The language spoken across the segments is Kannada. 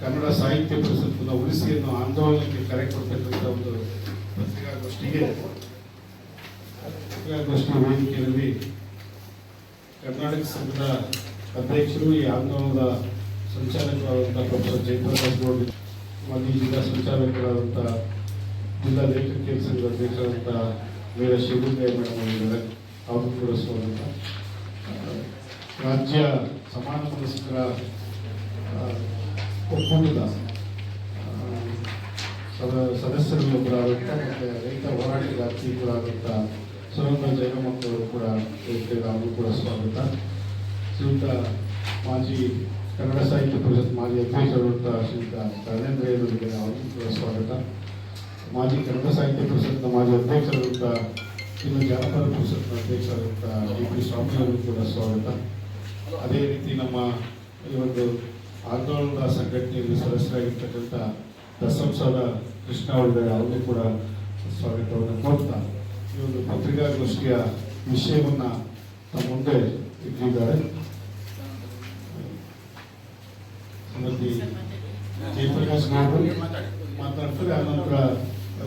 ಕನ್ನಡ ಸಾಹಿತ್ಯ ಪರಿಷತ್ತಿನ ಉಳಿಸಿ ಅನ್ನೋ ಆಂದೋಲನಕ್ಕೆ ಕರೆ ಕೊಡ್ತಕ್ಕಂಥ ಒಂದು ಪತ್ರಿಕಾಗೋಷ್ಠಿಗೆ, ಪತ್ರಿಕಾಗೋಷ್ಠಿ ವೇದಿಕೆಯಲ್ಲಿ ಕರ್ನಾಟಕ ಸಂಘದ ಅಧ್ಯಕ್ಷರು, ಈ ಆಂದೋಲನದ ಸಂಚಾಲಕರಾದಂಥ ಪ್ರೊಫೆಸರ್ ಜಯಪ್ರಕಾಶ್ ಗೌಡ್, ಮಾಜಿ ಜಿಲ್ಲಾ ಸಂಚಾಲಕರಾದಂಥ ಜಿಲ್ಲಾ ಲೇಖಕಿಯರ ಸಂಘದ ಅಧ್ಯಕ್ಷರಾದಂಥ ವೀರ ಶಿವಲಿಂಗಯ್ಯ ಮೇಡಮ್ ಅವರಿದ್ದಾರೆ. ಅವರು ಕೂಡ ಸ್ವಾಗತ. ರಾಜ್ಯ ಸಮಾನ ಮನಸ್ಕರ ಆ, ಒಕ್ಕೂಟದ ಒಬ್ಬರಾಗುತ್ತಾ ಮತ್ತು ರೈತ ಹೋರಾಟಗಾರ್ತಿ ಕೂಡ ಆಗುತ್ತಾ ಸುರಂಗ ಮಕ್ಕಳು ಕೂಡ ಅವರು ಕೂಡ ಸ್ವಾಗತ. ಶ್ರೀಯುತ ಮಾಜಿ ಕನ್ನಡ ಸಾಹಿತ್ಯ ಪರಿಷತ್ ಮಾಜಿ ಅಧ್ಯಕ್ಷ ಶ್ರೀಯುತ ಕರ್ಣೇಂದ್ರಯ್ಯರಿಗೆ ಅವರು ಕೂಡ ಸ್ವಾಗತ. ಮಾಜಿ ಕನ್ನಡ ಸಾಹಿತ್ಯ ಪರಿಷತ್ನ ಮಾಜಿ ಅಧ್ಯಕ್ಷರಾದಂಥ ಇನ್ನು ಜಾನಪದ ಪರಿಷತ್ನ ಅಧ್ಯಕ್ಷರಾದಂಥ ಡಿ ಪಿ ಸ್ವಾಮಿ ಅವರಿಗೂ ಕೂಡ ಸ್ವಾಗತ. ಅದೇ ರೀತಿ ನಮ್ಮ ಈ ಒಂದು ಆಂದೋಲನದ ಸಂಘಟನೆಯಲ್ಲಿ ಸದಸ್ಯರಾಗಿರ್ತಕ್ಕಂಥ ದಸಂಸದ ಕೃಷ್ಣ ಒಳ್ಳೆ ಅವರು ಕೂಡ ಸ್ವಾಗತವನ್ನು ಕೋರ್ತಾ ಈ ಒಂದು ಪತ್ರಿಕಾಗೋಷ್ಠಿಯ ವಿಷಯವನ್ನು ತಮ್ಮ ಮುಂದೆ ಇಟ್ಟಿದ್ದಾರೆ. ಜಯಪ್ರಕಾಶ್ ಗೌಡರು ಮಾತಾಡ್ತಾರೆ. ಆನಂತರ,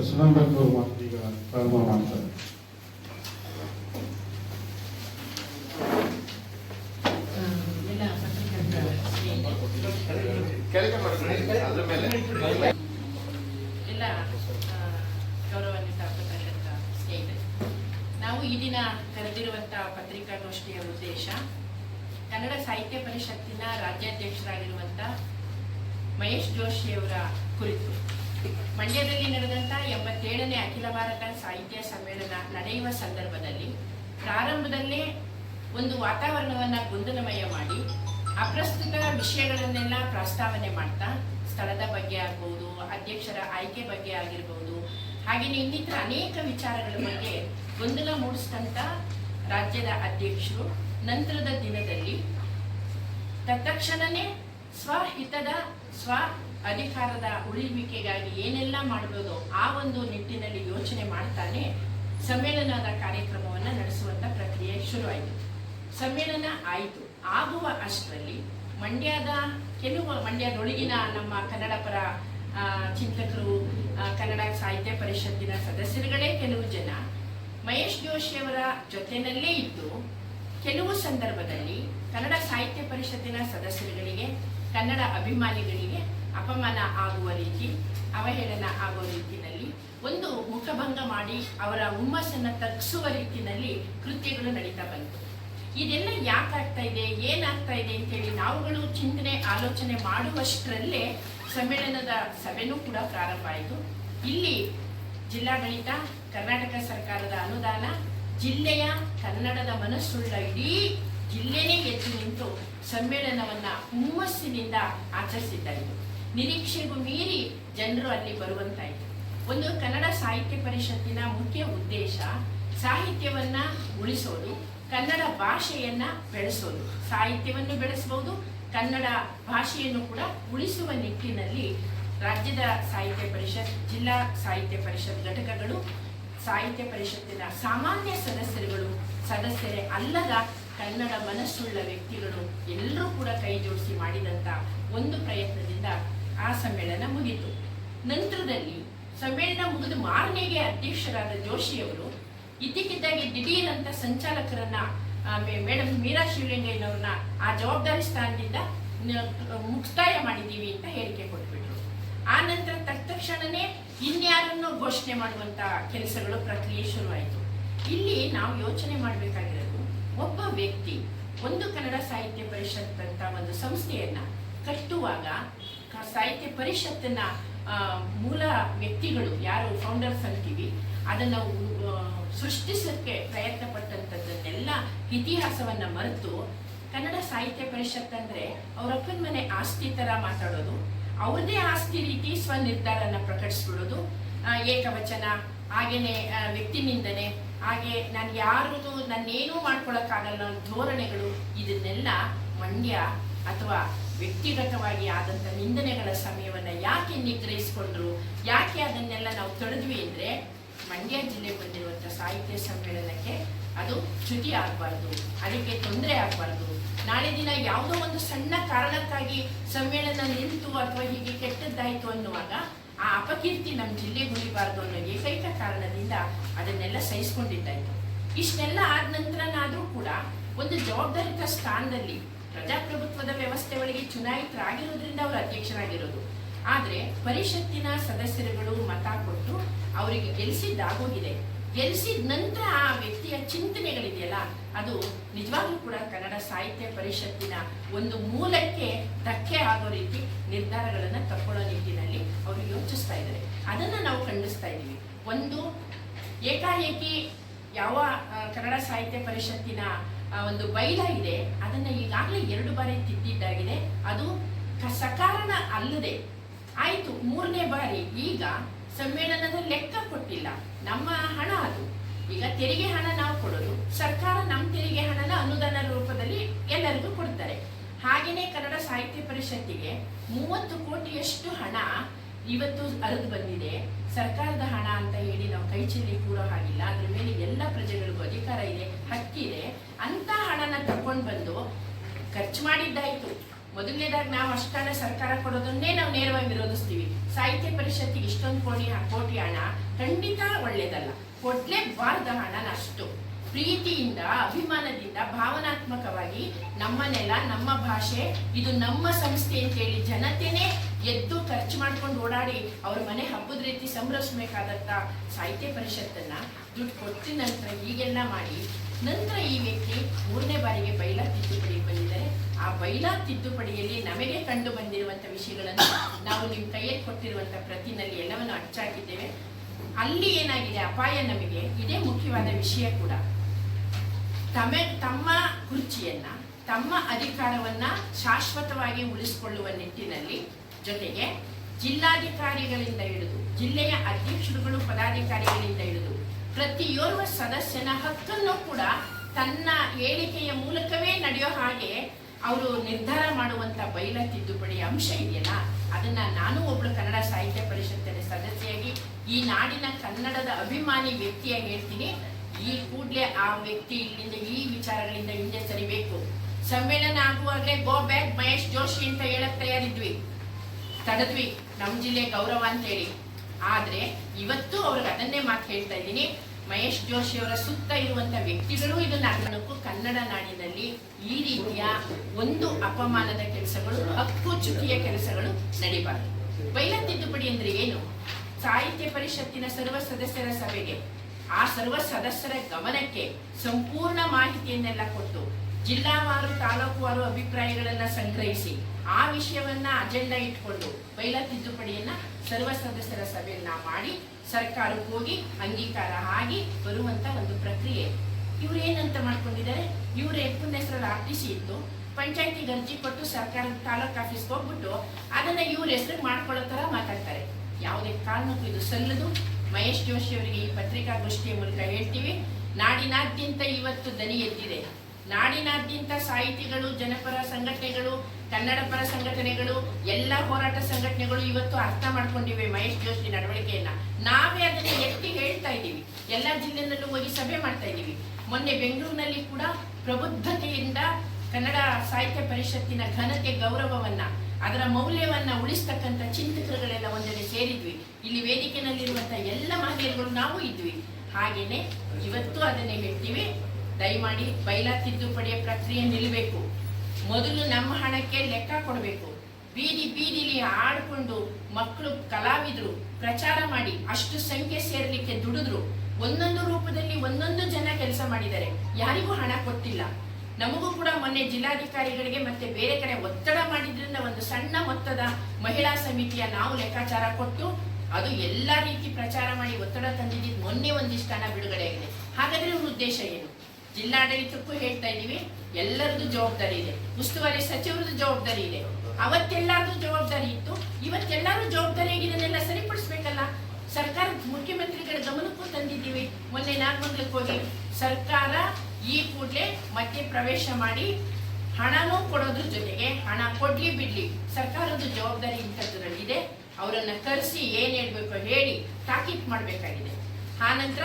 ಸುನಂದನ್ ಅವರು ಈಗ ಪ್ರಾರಂಭ ಮಾಡ್ತಾರೆ ಎಲ್ಲ ಪತ್ರಕರ್ತರ ಕೆಳಗೆ ಮಾಡಿ ಅದ್ರ ಮೇಲೆ ಎಲ್ಲ ಗೌರವಾನ್ವಿತ ಪತ್ರಕರ್ತ ಸ್ನೇಹಿತರೆ ನಾವು ಈ ದಿನ ಕರೆದಿರುವಂತಹ ಪತ್ರಿಕಾಗೋಷ್ಠಿಯ ಉದ್ದೇಶ, ಕನ್ನಡ ಸಾಹಿತ್ಯ ಪರಿಷತ್ತಿನ ರಾಜ್ಯಾಧ್ಯಕ್ಷರಾಗಿರುವಂತ ಮಹೇಶ್ ಜೋಶಿಯವರ ಕುರಿತು. ಮಂಡ್ಯದಲ್ಲಿ ನಡೆದಂಥ ಎಂಬತ್ತೇಳನೇ ಅಖಿಲ ಭಾರತ ಸಾಹಿತ್ಯ ಸಮ್ಮೇಳನ ನಡೆಯುವ ಸಂದರ್ಭದಲ್ಲಿ ಪ್ರಾರಂಭದಲ್ಲೇ ಒಂದು ವಾತಾವರಣವನ್ನ ಗೊಂದಲಮಯ ಮಾಡಿ, ಅಪ್ರಸ್ತುತ ವಿಷಯಗಳನ್ನೆಲ್ಲ ಪ್ರಸ್ತಾವನೆ ಮಾಡ್ತಾ ಸ್ಥಳದ ಬಗ್ಗೆ ಆಗ್ಬಹುದು ಅಧ್ಯಕ್ಷರ ಆಯ್ಕೆ ಬಗ್ಗೆ ಆಗಿರ್ಬಹುದು ಹಾಗೆಯೇ ಇನ್ನಿತರ ಅನೇಕ ವಿಚಾರಗಳ ಬಗ್ಗೆ ಗೊಂದಲ ಮೂಡಿಸಿದಂತ ರಾಜ್ಯದ ಅಧ್ಯಕ್ಷರು. ನಂತರದ ದಿನದಲ್ಲಿ ತತ್ಕ್ಷಣನೇ ಸ್ವಹಿತದ ಸ್ವ ಅಧಿಕಾರದ ಉಳಿವಿಕೆಗಾಗಿ ಏನೆಲ್ಲ ಮಾಡಬಹುದು ಆ ಒಂದು ನಿಟ್ಟಿನಲ್ಲಿ ಯೋಚನೆ ಮಾಡ್ತಾನೆ ಸಮ್ಮೇಳನದ ಕಾರ್ಯಕ್ರಮವನ್ನ ನಡೆಸುವಂತ ಪ್ರಕ್ರಿಯೆ ಶುರುವಾಯಿತು. ಸಮ್ಮೇಳನ ಆಯಿತು. ಆಗುವ ಅಷ್ಟರಲ್ಲಿ ಮಂಡ್ಯದ ಕೆಲವು ಮಂಡ್ಯದೊಳಗಿನ ನಮ್ಮ ಕನ್ನಡ ಪರ ಚಿಂತಕರು ಕನ್ನಡ ಸಾಹಿತ್ಯ ಪರಿಷತ್ತಿನ ಸದಸ್ಯರುಗಳೇ ಕೆಲವು ಜನ. ಮಹೇಶ್ ಜೋಶಿಯವರ ಜೊತೆಯಲ್ಲೇ ಇದ್ದು, ಕೆಲವು ಸಂದರ್ಭದಲ್ಲಿ ಕನ್ನಡ ಸಾಹಿತ್ಯ ಪರಿಷತ್ತಿನ ಸದಸ್ಯರುಗಳಿಗೆ, ಕನ್ನಡ ಅಭಿಮಾನಿಗಳಿಗೆ ಅಪಮಾನ ಆಗುವ ರೀತಿ, ಅವಹೇಳನ ಆಗುವ ರೀತಿಯಲ್ಲಿ ಒಂದು ಮುಖಭಂಗ ಮಾಡಿ ಅವರ ಹುಮ್ಮಸ್ಸನ್ನು ತಗ್ಗಿಸುವ ರೀತಿಯಲ್ಲಿ ಕೃತ್ಯಗಳು ನಡೀತಾ ಬಂತು. ಇದೆಲ್ಲ ಯಾಕಾಗ್ತಾ ಇದೆ ಏನಾಗ್ತಾ ಇದೆ ಅಂತೇಳಿ ನಾವುಗಳು ಚಿಂತನೆ, ಆಲೋಚನೆ ಮಾಡುವಷ್ಟರಲ್ಲೇ ಸಮ್ಮೇಳನದ ಸಭೆನೂ ಕೂಡ ಪ್ರಾರಂಭ ಆಯಿತು. ಇಲ್ಲಿ ಜಿಲ್ಲಾಡಳಿತ, ಕರ್ನಾಟಕ ಸರ್ಕಾರದ ಅನುದಾನ, ಜಿಲ್ಲೆಯ ಕನ್ನಡದ ಮನಸ್ಸುಳ್ಳ ಇಡೀ ಜಿಲ್ಲೆನೇ ಎದ್ದು ನಿಂತು ಸಮ್ಮೇಳನವನ್ನ ಹುಮ್ಮಸ್ಸಿನಿಂದ ಆಚರಿಸಿದ್ದಾಯಿತು ನಿರೀಕ್ಷೆಗೂ ಮೀರಿ ಜನರು ಅಲ್ಲಿ ಬರುವಂತಾಯಿತು. ಒಂದು ಕನ್ನಡ ಸಾಹಿತ್ಯ ಪರಿಷತ್ತಿನ ಮುಖ್ಯ ಉದ್ದೇಶ ಸಾಹಿತ್ಯವನ್ನ ಉಳಿಸೋದು ಕನ್ನಡ ಭಾಷೆಯನ್ನ ಬೆಳೆಸೋದು, ಸಾಹಿತ್ಯವನ್ನು ಬೆಳೆಸಬಹುದು ಕನ್ನಡ ಭಾಷೆಯನ್ನು ಕೂಡ ಉಳಿಸುವ ನಿಟ್ಟಿನಲ್ಲಿ ರಾಜ್ಯದ ಸಾಹಿತ್ಯ ಪರಿಷತ್, ಜಿಲ್ಲಾ ಸಾಹಿತ್ಯ ಪರಿಷತ್ ಘಟಕಗಳು, ಸಾಹಿತ್ಯ ಪರಿಷತ್ತಿನ ಸಾಮಾನ್ಯ ಸದಸ್ಯರುಗಳು, ಸದಸ್ಯರೇ ಅಲ್ಲದ ಕನ್ನಡ ಮನಸ್ಸುಳ್ಳ ವ್ಯಕ್ತಿಗಳು ಎಲ್ಲರೂ ಕೂಡ ಕೈ ಜೋಡಿಸಿ ಮಾಡಿದಂತ ಒಂದು ಪ್ರಯತ್ನದಿಂದ ಆ ಸಮ್ಮೇಳನ ಮುಗಿತು. ನಂತರದಲ್ಲಿ ಸಮ್ಮೇಳನ ಮುಗಿದು ಮಾರನೆಗೆ ಅಧ್ಯಕ್ಷರಾದ ಜೋಶಿಯವರು ಇದ್ದಕ್ಕಿದ್ದಾಗೆ ದಿಢೀರ್ ಅಂತ ಸಂಚಾಲಕರನ್ನ ಮೇಡಮ್ ಮೀರಾ ಶಿವಲಿಂಗಯ್ಯನವ್ರನ್ನ ಆ ಜವಾಬ್ದಾರಿ ಸ್ಥಾನದಿಂದ ಮುಕ್ತಾಯ ಮಾಡಿದ್ದೀವಿ ಅಂತ ಹೇಳಿಕೆ ಕೊಟ್ಬಿಟ್ರು. ಆ ನಂತರ ತಕ್ಷಣನೇ ಇನ್ಯಾರನ್ನು ಘೋಷಣೆ ಮಾಡುವಂತ ಕೆಲಸಗಳು ಪ್ರಕ್ರಿಯೆ ಶುರುವಾಯಿತು. ಇಲ್ಲಿ ನಾವು ಯೋಚನೆ ಮಾಡಬೇಕಾಗಿರೋದು, ಒಬ್ಬ ವ್ಯಕ್ತಿ ಒಂದು ಕನ್ನಡ ಸಾಹಿತ್ಯ ಪರಿಷತ್ ಅಂತ ಒಂದು ಸಂಸ್ಥೆಯನ್ನ ಕಟ್ಟುವಾಗ ಸಾಹಿತ್ಯ ಪರಿಷತ್ತನ್ನ ಮೂಲ ವ್ಯಕ್ತಿಗಳು ಯಾರು ಫೌಂಡರ್ಸ್ ಅಂತೀವಿ, ಅದನ್ನ ಸೃಷ್ಟಿಸಕ್ಕೆ ಪ್ರಯತ್ನ ಪಟ್ಟಂಥದ್ದನ್ನೆಲ್ಲ ಇತಿಹಾಸವನ್ನ ಮರೆತು ಕನ್ನಡ ಸಾಹಿತ್ಯ ಪರಿಷತ್ ಅಂದ್ರೆ ಅವರಪ್ಪನ ಮನೆ ಆಸ್ತಿ ಥರ ಮಾತಾಡೋದು. ಅವ್ರದೇ ಆಸ್ತಿ ರೀತಿ ಸ್ವ ನಿರ್ಧಾರನ ಪ್ರಕಟಿಸ್ಬಿಡೋದು ಏಕವಚನ, ಹಾಗೇನೆ ವ್ಯಕ್ತಿ ನಿಂದನೆ ಹಾಗೆ ನಾನು ಯಾರು ನನ್ನೇನೂ ಮಾಡ್ಕೊಳಕ್ಕಾಗಲ್ಲ ಧೋರಣೆಗಳು, ಇದನ್ನೆಲ್ಲ ಮಂಡ್ಯ ಅಥವಾ ವ್ಯಕ್ತಿಗತವಾಗಿ ಆದಂತ ನಿಂದನೆಗಳ ಸಮಯವನ್ನ ಯಾಕೆ ನಿಗ್ರಹಿಸ್ಕೊಂಡ್ರು, ಯಾಕೆ ಅದನ್ನೆಲ್ಲ ನಾವು ತೊಡೆದ್ವಿ ಅಂದ್ರೆ ಮಂಡ್ಯ ಜಿಲ್ಲೆ ಬಂದಿರುವಂಥ ಸಾಹಿತ್ಯ ಸಮ್ಮೇಳನಕ್ಕೆ ಅದು ಚ್ಯುತಿ ಆಗಬಾರ್ದು, ಅದಕ್ಕೆ ತೊಂದರೆ ಆಗಬಾರ್ದು. ನಾಳೆ ದಿನ ಯಾವುದೋ ಒಂದು ಸಣ್ಣ ಕಾರಣಕ್ಕಾಗಿ ಸಮ್ಮೇಳನ ನಿಂತು ಅಥವಾ ಹೀಗೆ ಕೆಟ್ಟದ್ದಾಯಿತು ಅನ್ನುವಾಗ ಆ ಅಪಕೀರ್ತಿ ನಮ್ಮ ಜಿಲ್ಲೆಗೆ ಉಳಿಬಾರ್ದು ಅನ್ನೋ ಏಕೈಕ ಕಾರಣದಿಂದ ಅದನ್ನೆಲ್ಲ ಸಹಿಸ್ಕೊಂಡಿದ್ದಾಯಿತು. ಇಷ್ಟೆಲ್ಲ ಆದ ನಂತರನಾದ್ರೂ ಕೂಡ ಒಂದು ಜವಾಬ್ದಾರಿತ ಸ್ಥಾನದಲ್ಲಿ ಪ್ರಜಾಪ್ರಭುತ್ವದ ವ್ಯವಸ್ಥೆ ಒಳಗೆ ಚುನಾಯಿತರಾಗಿರೋದ್ರಿಂದ ಅವರು ಅಧ್ಯಕ್ಷರಾಗಿರೋದು. ಆದ್ರೆ ಪರಿಷತ್ತಿನ ಸದಸ್ಯರುಗಳು ಮತ ಕೊಟ್ಟು ಅವರಿಗೆ ಗೆಲ್ಲಿಸಿದ್ದಾಗೋಗಿದೆ ಗೆಲ್ಲಿಸಿದ ನಂತರ ಆ ವ್ಯಕ್ತಿಯ ಚಿಂತನೆಗಳಿದೆಯಲ್ಲ, ಅದು ನಿಜವಾಗ್ಲೂ ಕೂಡ ಕನ್ನಡ ಸಾಹಿತ್ಯ ಪರಿಷತ್ತಿನ ಒಂದು ಮೂಲಕ್ಕೆ ಧಕ್ಕೆ ಆಗೋ ರೀತಿ ನಿರ್ಧಾರಗಳನ್ನು ತಗೊಳ್ಳೋ ನಿಟ್ಟಿನಲ್ಲಿ ಅವರು ಯೋಚಿಸ್ತಾ ಇದ್ದಾರೆ. ಅದನ್ನ ನಾವು ಖಂಡಿಸ್ತಾ ಇದ್ದೀವಿ. ಒಂದು ಏಕಾಏಕಿ ಯಾವ ಕನ್ನಡ ಸಾಹಿತ್ಯ ಪರಿಷತ್ತಿನ ಒಂದು ಬೈಲ ಇದೆ, ಅದನ್ನ ಈಗಾಗಲೇ ಎರಡು ಬಾರಿ ತಿದ್ದಿದ್ದಾಗಿದೆ. ಅದು ಸಕಾರಣ ಅಲ್ಲದೆ ಆಯ್ತು, ಮೂರನೇ ಬಾರಿ. ಈಗ ಸಮ್ಮೇಳನದ ಲೆಕ್ಕ ಕೊಟ್ಟಿಲ್ಲ. ನಮ್ಮ ಹಣ ಅದು. ಈಗ ತೆರಿಗೆ ಹಣ ನಾವು ಕೊಡೋದು. ಸರ್ಕಾರ ನಮ್ಮ ತೆರಿಗೆ ಹಣನ ಅನುದಾನ ರೂಪದಲ್ಲಿ ಎಲ್ಲರಿಗೂ ಕೊಡ್ತಾರೆ. ಹಾಗೇನೆ ಕನ್ನಡ ಸಾಹಿತ್ಯ ಪರಿಷತ್ತಿಗೆ ಮೂವತ್ತು ಕೋಟಿಯಷ್ಟು ಹಣ ಇವತ್ತು ಅರಿದು ಬಂದಿದೆ. ಸರ್ಕಾರದ ಹಣ ಅಂತ ಹೇಳಿ ನಾವು ಕೈ ಚೆಲ್ಲಿ ಕೂರೋ ಹಾಗಿಲ್ಲ. ಅದ್ರ ಮೇಲೆ ಎಲ್ಲ ಪ್ರಜೆಗಳಿಗೂ ಅಧಿಕಾರ ಇದೆ, ಹಕ್ಕಿದೆ. ಅಂತ ಹಣನ ತಗೊಂಡು ಬಂದು ಖರ್ಚು ಮಾಡಿದ್ದಾಯ್ತು. ಮೊದಲನೇದಾಗಿ ನಾವು ಅಷ್ಟಾನ ಸರ್ಕಾರ ಕೊಡೋದನ್ನೇ ನಾವು ನೇರವಾಗಿ ವಿರೋಧಿಸ್ತೀವಿ. ಸಾಹಿತ್ಯ ಪರಿಷತ್ತಿಗೆ ಇಷ್ಟೊಂದು ಕೋಟಿ ಕೋಟಿ ಹಣ ಖಂಡಿತ ಒಳ್ಳೇದಲ್ಲ. ಕೊಡ್ಲೇಬಾರ್ದ ಹಣ ಅಷ್ಟು ಪ್ರೀತಿಯಿಂದ, ಅಭಿಮಾನದಿಂದ, ಭಾವನಾತ್ಮಕವಾಗಿ ನಮ್ಮ ನೆಲ ನಮ್ಮ ಭಾಷೆ, ಇದು ನಮ್ಮ ಸಂಸ್ಥೆ ಅಂತ ಹೇಳಿ ಜನತೆನೇ ಎದ್ದು ಖರ್ಚು ಮಾಡ್ಕೊಂಡು ಓಡಾಡಿ ಅವ್ರ ಮನೆ ಹಬ್ಬದ ರೀತಿ ಸಂಭ್ರಮಿಸಬೇಕಾದಂತ ಸಾಹಿತ್ಯ ಪರಿಷತ್ತನ್ನ ದುಡ್ಡು ಕೊಟ್ಟಿನ ನಂತರ ಹೀಗೆಲ್ಲ ಮಾಡಿ ನಂತರ ಈ ವ್ಯಕ್ತಿ ಮೂರನೇ ಬಾರಿಗೆ ಬೈಲಾ ತಿದ್ದುಪಡಿ ಬಂದಿದ್ದಾರೆ. ಆ ಬೈಲಾ ತಿದ್ದುಪಡಿಯಲ್ಲಿ ನಮಗೆ ಕಂಡು ಬಂದಿರುವಂತ ವಿಷಯಗಳನ್ನು ನಾವು ನಿಮ್ಮ ಕೈಯಲ್ಲಿ ಕೊಟ್ಟಿರುವಂತ ಪ್ರತಿನಲ್ಲಿ ಎಲ್ಲವನ್ನು ಅಚ್ಚಾಕಿದ್ದೇವೆ ಅಲ್ಲಿ ಏನಾಗಿದೆ? ಅಪಾಯ ನಮಗೆ. ಇದೇ ಮುಖ್ಯವಾದ ವಿಷಯ ಕೂಡ. ತಮ್ಮ ತಮ್ಮ ಕುರ್ಚಿಯನ್ನ, ತಮ್ಮ ಅಧಿಕಾರವನ್ನ ಶಾಶ್ವತವಾಗಿ ಉಳಿಸಿಕೊಳ್ಳುವ ನಿಟ್ಟಿನಲ್ಲಿ ಜೊತೆಗೆ ಜಿಲ್ಲಾಧಿಕಾರಿಗಳಿಂದ ಹಿಡಿದು ಜಿಲ್ಲೆಯ ಅಧ್ಯಕ್ಷರುಗಳು, ಪದಾಧಿಕಾರಿಗಳಿಂದ ಹಿಡಿದು ಪ್ರತಿಯೋರ್ವ ಸದಸ್ಯನ ಹಕ್ಕನ್ನು ಕೂಡ ತನ್ನ ಹೇಳಿಕೆಯ ಮೂಲಕವೇ ನಡೆಯೋ ಹಾಗೆ ಅವರು ನಿರ್ಧಾರ ಮಾಡುವಂತ ಬೈಲ ತಿದ್ದುಪಡಿ ಅಂಶ ಇದೆಯಲ್ಲ, ಅದನ್ನ ನಾನು ಒಬ್ಳು ಕನ್ನಡ ಸಾಹಿತ್ಯ ಪರಿಷತ್ತಿನ ಸದಸ್ಯೆಯಾಗಿ ಈ ನಾಡಿನ ಕನ್ನಡದ ಅಭಿಮಾನಿ ವ್ಯಕ್ತಿಯಾಗಿ ಹೇಳ್ತೀನಿ. ಈ ಕೂಡಲೇ ಆ ವ್ಯಕ್ತಿ ಇಲ್ಲಿಂದ ಈ ವಿಚಾರಗಳಿಂದ ಹಿಂದೆ ಸರಿಬೇಕು. ಸಮ್ಮೇಳನ ಆಗುವಾಗಲೇ ಗೋ ಬ್ಯಾಕ್ ಮಹೇಶ್ ಜೋಶಿ ಅಂತ ಹೇಳಕ್ ತಯಾರಿದ್ವಿ. ತಡದ್ವಿ. ನಮ್ಮ ಜಿಲ್ಲೆ ಗೌರವ ಅಂತೇಳಿ. ಆದ್ರೆ ಇವತ್ತು ಅವ್ರಿಗೆ ಅದನ್ನೇ ಮಾತು ಹೇಳ್ತಾ ಇದ್ದೀನಿ. ಮಹೇಶ್ ಜೋಶಿ ಅವರ ಸುತ್ತ ಇರುವಂತ ವ್ಯಕ್ತಿಗಳು ಇದನ್ನ ಕಾರಣಕ್ಕೂ ಕನ್ನಡ ನಾಡಿನಲ್ಲಿ ಈ ರೀತಿಯ ಒಂದು ಅಪಮಾನದ ಕೆಲಸಗಳು, ಹಕ್ಕು ಚುಕಿಯ ಕೆಲಸಗಳು ನಡೀಬಾರದು. ಬೈಲ ತಿದ್ದುಪಡಿ ಅಂದ್ರೆ ಏನು? ಸಾಹಿತ್ಯ ಪರಿಷತ್ತಿನ ಸರ್ವ ಸದಸ್ಯರ ಸಭೆಗೆ, ಆ ಸರ್ವ ಸದಸ್ಯರ ಗಮನಕ್ಕೆ ಸಂಪೂರ್ಣ ಮಾಹಿತಿಯನ್ನೆಲ್ಲ ಕೊಟ್ಟು ಜಿಲ್ಲಾವಾರು ತಾಲೂಕುವಾರು ಅಭಿಪ್ರಾಯಗಳನ್ನು ಸಂಗ್ರಹಿಸಿ ಆ ವಿಷಯವನ್ನ ಅಜೆಂಡಾ ಇಟ್ಕೊಂಡು ಬೈಲ ತಿದ್ದುಪಡಿಯನ್ನು ಸರ್ವ ಸದಸ್ಯರ ಸಭೆಯನ್ನ ಮಾಡಿ ಸರ್ಕಾರಕ್ಕೆ ಹೋಗಿ ಅಂಗೀಕಾರ ಆಗಿ ಬರುವಂತ ಒಂದು ಪ್ರಕ್ರಿಯೆ. ಇವ್ರು ಏನಂತ ಮಾಡ್ಕೊಂಡಿದ್ದಾರೆ? ಇವ್ರ ಎಪ್ಪನ ಹೆಸರಲ್ಲಿ ಆರ್ ಟಿ ಸಿ ಇತ್ತು ಪಂಚಾಯತಿಗೆ ಅರ್ಜಿ ಕೊಟ್ಟು ಸರ್ಕಾರದ ತಾಲೂಕು ಆಫೀಸ್ಗೆ ಹೋಗ್ಬಿಟ್ಟು ಅದನ್ನ ಇವ್ರ ಹೆಸರು ಮಾಡ್ಕೊಳ್ಳೋ ತರ ಮಾತಾಡ್ತಾರೆ. ಯಾವುದೇ ಕಾರಣಕ್ಕೂ ಇದು ಸಲ್ಲದು. ಮಹೇಶ್ ಜೋಶಿ ಅವರಿಗೆ ಈ ಪತ್ರಿಕಾಗೋಷ್ಠಿಯ ಮೂಲಕ ಹೇಳ್ತೀವಿ, ನಾಡಿನಾದ್ಯಂತ ಇವತ್ತು ದನಿ ಎದ್ದಿದೆ. ನಾಡಿನಾದ್ಯಂತ ಸಾಹಿತಿಗಳು, ಜನಪರ ಸಂಘಟನೆಗಳು ಕನ್ನಡ ಪರ ಸಂಘಟನೆಗಳು, ಎಲ್ಲ ಹೋರಾಟ ಸಂಘಟನೆಗಳು ಇವತ್ತು ಅರ್ಥ ಮಾಡ್ಕೊಂಡಿವೆ ಮಹೇಶ್ ಜೋಶಿ ನಡವಳಿಕೆಯನ್ನ. ನಾವೇ ಅದನ್ನ ಎತ್ತಿ ಹೇಳ್ತಾ ಇದ್ದೀವಿ. ಎಲ್ಲ ಜಿಲ್ಲೆನಲ್ಲೂ ಹೋಗಿ ಸಭೆ ಮಾಡ್ತಾ ಇದ್ದೀವಿ. ಮೊನ್ನೆ ಬೆಂಗಳೂರಿನಲ್ಲಿ ಕೂಡ ಪ್ರಬುದ್ಧತೆಯಿಂದ ಕನ್ನಡ ಸಾಹಿತ್ಯ ಪರಿಷತ್ತಿನ ಘನತೆ ಗೌರವವನ್ನ, ಅದರ ಮೌಲ್ಯವನ್ನ ಉಳಿಸ್ತಕ್ಕಂಥ ಚಿಂತಕರುಗಳೆಲ್ಲ ಒಂದೆಡೆ ಸೇರಿದ್ವಿ. ಇಲ್ಲಿ ವೇದಿಕೆನಲ್ಲಿರುವಂತಹ ಎಲ್ಲ ಮಹಿಳೆಯರುಗಳು ನಾವು ಇದ್ವಿ. ಹಾಗೇನೆ ಇವತ್ತು ಅದನ್ನೇ ಹೇಳ್ತೀವಿ. ದಯಮಾಡಿ ಬೈಲಾ ತಿದ್ದುಪಡಿಯ ಪ್ರಕ್ರಿಯೆ ನಿಲ್ಲಬೇಕು. ಮೊದಲು ನಮ್ಮ ಹಣಕ್ಕೆ ಲೆಕ್ಕ ಕೊಡಬೇಕು. ಬೀದಿ ಬೀದಿಲಿ ಆಡ್ಕೊಂಡು ಮಕ್ಕಳು ಕಲಾವಿದರು, ಪ್ರಚಾರ ಮಾಡಿ ಅಷ್ಟು ಸಂಖ್ಯೆ ಸೇರಲಿಕ್ಕೆ ದುಡಿದ್ರು. ಒಂದೊಂದು ರೂಪದಲ್ಲಿ ಒಂದೊಂದು ಜನ ಕೆಲಸ ಮಾಡಿದ್ದಾರೆ ಯಾರಿಗೂ ಹಣ ಕೊಟ್ಟಿಲ್ಲ. ನಮಗೂ ಕೂಡ ಮೊನ್ನೆ ಜಿಲ್ಲಾಧಿಕಾರಿಗಳಿಗೆ ಮತ್ತೆ ಬೇರೆ ಕಡೆ ಒತ್ತಡ ಮಾಡಿದ್ರಿಂದ ಒಂದು ಸಣ್ಣ ಮೊತ್ತದ ಮಹಿಳಾ ಸಮಿತಿಯ ನಾವು ಲೆಕ್ಕಾಚಾರ ಕೊಟ್ಟು ಅದು ಎಲ್ಲಾ ರೀತಿ ಪ್ರಚಾರ ಮಾಡಿ ಒತ್ತಡ ತಂದಿದ್ದು ಮೊನ್ನೆ ಒಂದಿಷ್ಟು ಹಣ ಬಿಡುಗಡೆಯಾಗಿದೆ. ಹಾಗಾದ್ರೆ ಉದ್ದೇಶ ಏನು? ಜಿಲ್ಲಾಡಳಿತಕ್ಕೂ ಹೇಳ್ತಾ ಇದ್ದೀವಿ, ಎಲ್ಲರದ್ದು ಜವಾಬ್ದಾರಿ ಇದೆ. ಉಸ್ತುವಾರಿ ಸಚಿವರದ್ದು ಜವಾಬ್ದಾರಿ ಇದೆ. ಅವತ್ತೆಲ್ಲರದು ಜವಾಬ್ದಾರಿ ಇತ್ತು. ಇವತ್ತೆಲ್ಲರೂ ಜವಾಬ್ದಾರಿಯಾಗಿ ಇದನ್ನೆಲ್ಲ ಸರಿಪಡಿಸ್ಬೇಕಲ್ಲ? ಸರ್ಕಾರ ಮುಖ್ಯಮಂತ್ರಿಗಳ ಗಮನಕ್ಕೂ ತಂದಿದ್ದೀವಿ. ಮೊನ್ನೆ ನಾಗಮಂಗಲಕ್ಕೆ ಹೋಗಿ ಸರ್ಕಾರ ಈ ಕೂಡಲೇ ಮತ್ತೆ ಪ್ರವೇಶ ಮಾಡಿ ಹಣನೂ ಕೊಡೋದ್ರ ಜೊತೆಗೆ ಹಣ ಕೊಡ್ಲಿ ಬಿಡ್ಲಿ ಸರ್ಕಾರದ ಜವಾಬ್ದಾರಿ ಇಂಥದ್ದರಲ್ಲಿದೆ ಅವರನ್ನ ಕರೆಸಿ ಏನ್ ಹೇಳ್ಬೇಕು ಹೇಳಿ ತಾಕೀತ್ ಮಾಡಬೇಕಾಗಿದೆ. ಆ ನಂತರ